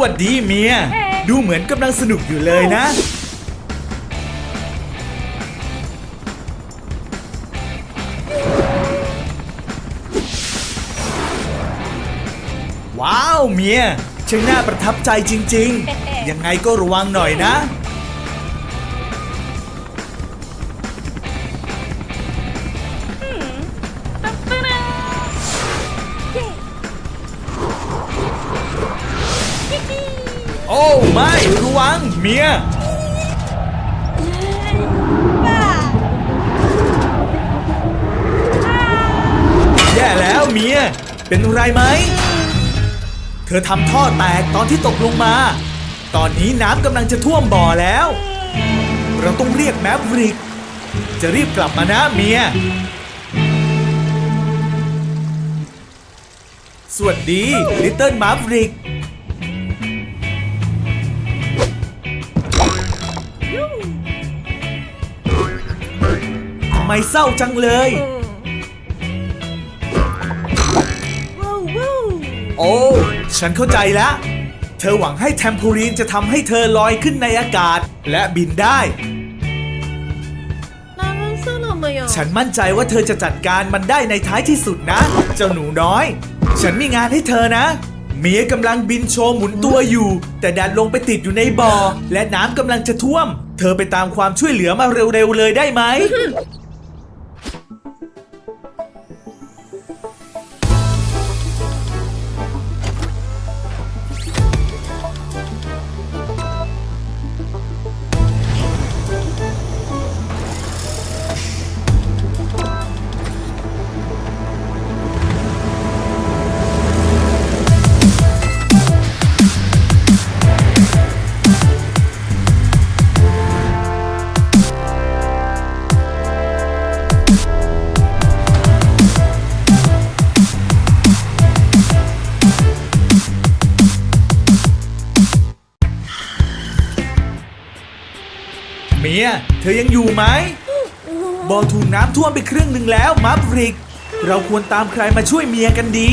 วัสดีเมีย ดูเหมือนกำลังสนุกอยู่เลยนะ ว้าวเมียช่างน่าประทับใจจริง ๆ ยังไงก็ระวังหน่อยนะ ไม่ระวังเมียแย่แล้วเมีย เป็นไรไหม เธอทำท่อแตกตอนที่ตกลงมา ตอนนี้น้ำกำลังจะท่วมบ่อแล้ว เราต้องเรียกแมฟริก จะรีบกลับมานะเมีย สวัสดีลิตเติ้ลมาฟริก ไมเศร้าจังเลย โอ้ ฉันเข้าใจแล้ว เธอหวังให้แทมโพลีนจะทำให้เธอลอยขึ้นในอากาศและบินได้ ฉันมั่นใจว่าเธอจะจัดการมันได้ในท้ายที่สุดนะ เจ้าหนูน้อย ฉันมีงานให้เธอนะเมียกำลังบินโชว์หมุนตัวอยู่ แต่ดันลงไปติดอยู่ในบ่อ และน้ำกำลังจะท่วม เธอไปตามความช่วยเหลือมาเร็วๆเลยได้ไหม เมีย เธอยังอยู่ไหม บอลถูกน้ำท่วมไปครึ่งหนึ่งแล้วมัฟริก เราควรตามใครมาช่วยเมียกันดี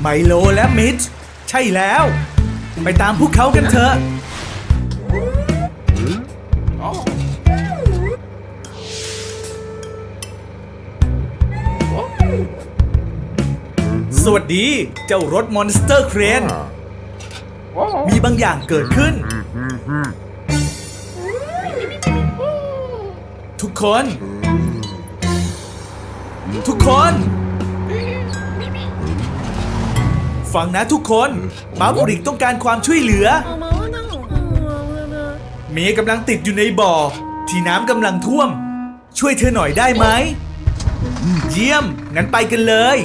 ไมโลและมิชใช่แล้ว ไปตามพวกเขากันเถอะ สวัสดี เจ้ารถมอนสเตอร์เครน มีบางอย่างเกิดขึ้น ทุกคน ทุกคน ฟังนะทุกคนมาบุริกต้องการความช่วยเหลือ เมย์กำลังติดอยู่ในบ่อ ที่น้ำกำลังท่วม ช่วยเธอหน่อยได้ไหม เยี่ยม งั้นไปกันเลย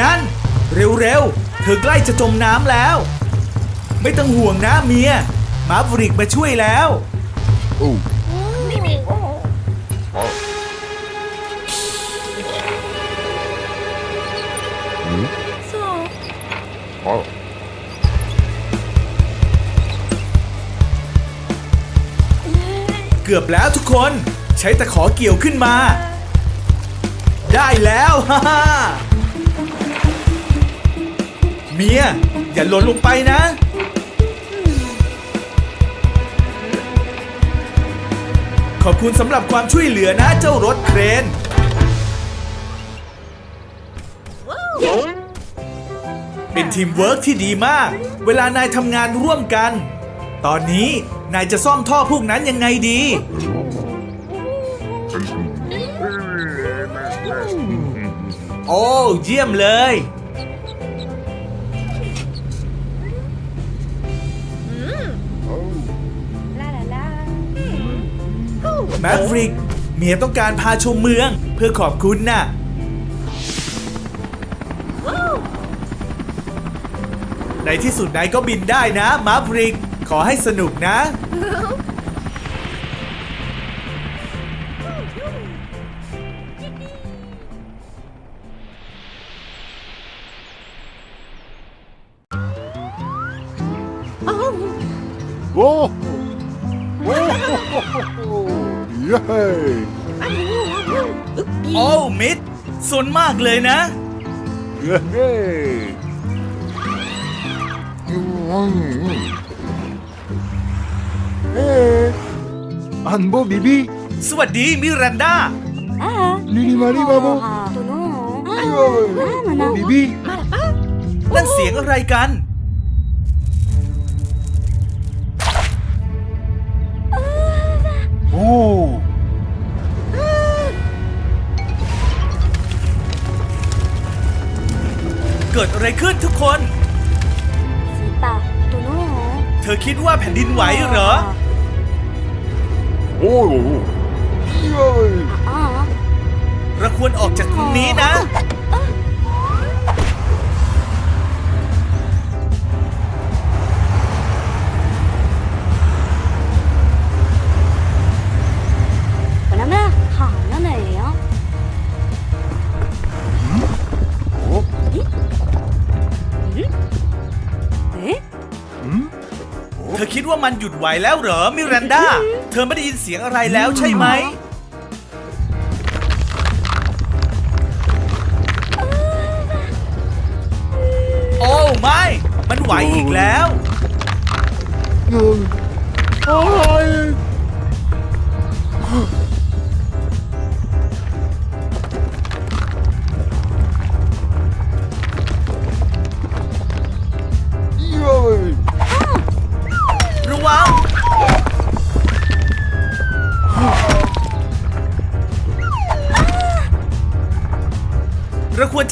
นั่น เร็วๆ เธอใกล้จะจมน้ำแล้ว ไม่ต้องห่วงนะเมียมาบริกมาช่วยแล้ว 서. เกือบแล้วทุกคน ใช้ตะขอเกี่ยวขึ้นมา ได้แล้ว ฮ่า เมีย อย่าหล่นลงไปนะ ขอบคุณสำหรับความช่วยเหลือนะเจ้ารถเครน เป็นทีมเวิร์กที่ดีมาก เวลานายทำงานร่วมกัน ตอนนี้นายจะซ่อมท่อพวกนั้นยังไงดี โอ้ เยี่ยมเลย แมฟริก เมียต้องการพาชมเมืองเพื่อขอบคุณนะ่ะในที่สุดนายก็บินได้นะมาฟริก ขอให้สนุกนะ โอ้ เย้โอ้มิดสนมากเลยนะ เย้เย้เอ๊ะอันโบบีบีสวัสดีมิรันดา Ah, ลิลิมาริบาโบ ah, tu no. บีบีนั่นเสียงอะไรกัน เกิดอะไรขึ้นทุกคน สีป่าตัวน้อเหรอเธอคิดว่าแผ่นดินไหวเหรอ โอ้ยเย้เราควรออกจากตรงนี้นะ มันหยุดไหวแล้วเหรอ มิรันดา เธอไม่ได้ยินเสียงอะไรแล้วใช่ไหม โอ้ไม่ มันไหวอีกแล้ว โอ้ย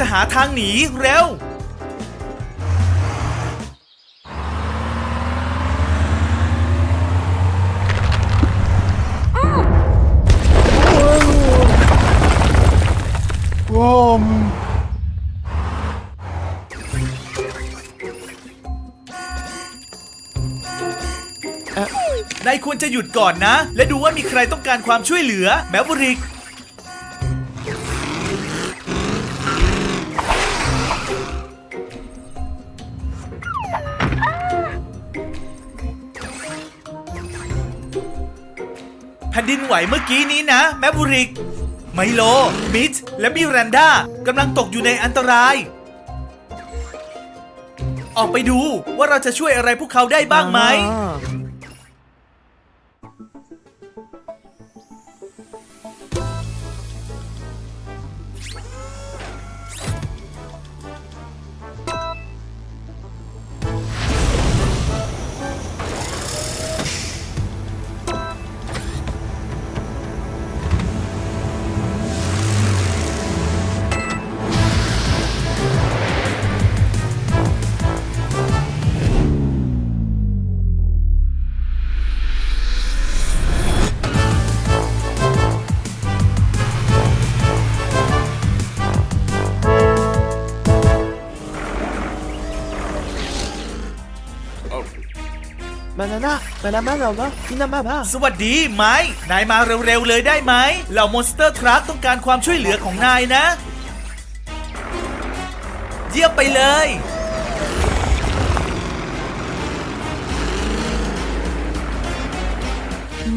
จะหาทางหนีเร็ว ว้าวนายควรจะหยุดก่อนนะ และดูว่ามีใครต้องการความช่วยเหลือแมวริก ดินไหวเมื่อกี้นี้นะ แมบุริก ไมโล มิชและมิรันดากำลังตกอยู่ในอันตราย ออกไปดูว่าเราจะช่วยอะไรพวกเขาได้บ้างไหม มานาน่ามานามาเราเนาะนี่นามาบ้าสวัสดีไม้นายมาเร็วๆเลยได้ไหมเหล่ามอนสเตอร์ทรัคต้องการความช่วยเหลือของนายนะ เยี่ยมไปเลย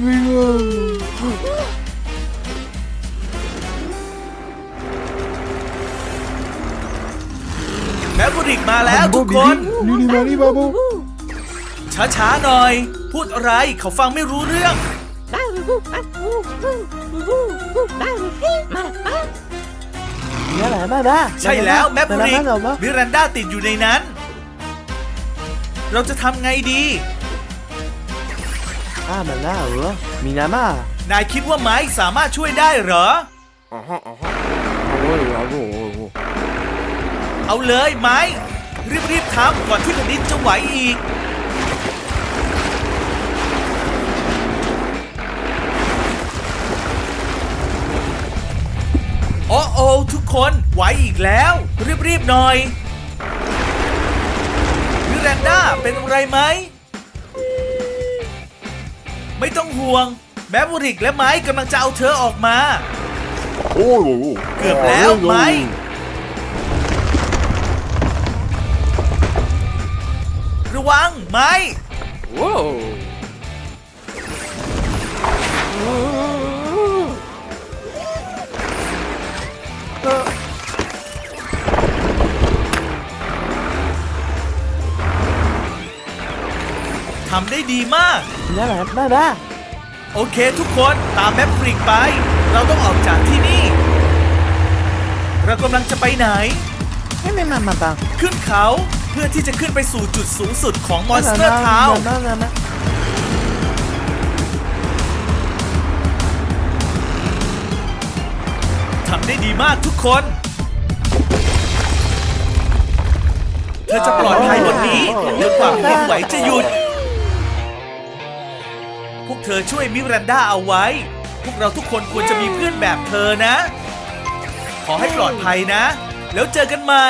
วิ่งแมวริกมาแล้วทุกคนลิลิมาริบาโบ ช้าๆหน่อย พูดอะไรเขาฟังไม่รู้เรื่องนี่แหละมาบ้าใช่แล้วแมมาปนาริกมาเราเนาะมิรันดาติดอยู่ในนั้น เราจะทำไงดีอ่ามาน่าเหรอมีนามานายคิดว่าไม้สามารถช่วยได้เหรอโอ้ยโอ้ยโอ้ยเอาเลยไม้รีบๆทำก่อนที่แผ่นดินจะไหวอีก คนไหวอีกแล้ว รีบๆหน่อยมิรันดาเป็นอะไรไหม ไม่ต้องห่วง แมวริกและไม้กำลังจะเอาเธอออกมา โอ้เกือบแล้วไหมระวังไม้ว้ ทำได้ดีมาก Là là là là โอเคทุกคนตามแมปฟริกไป เราต้องออกจากที่นี่ เรากำลังจะไปไหน Em em mà mà bà ขึ้นเขาเพื่อที่จะขึ้นไปสู่จุดสูงสุดของมอนสเตอร์ทาว Là là là ทำ ได้ดีมากทุกคน เธอจะปลอดภัยบนนี้จนกว่าแผ่นดินไหวจะหยุด พวกเธอช่วยมิรันดาเอาไว้ พวกเราทุกคนควรจะมีเพื่อนแบบเธอนะ ขอให้ปลอดภัยนะ แล้วเจอกันใหม่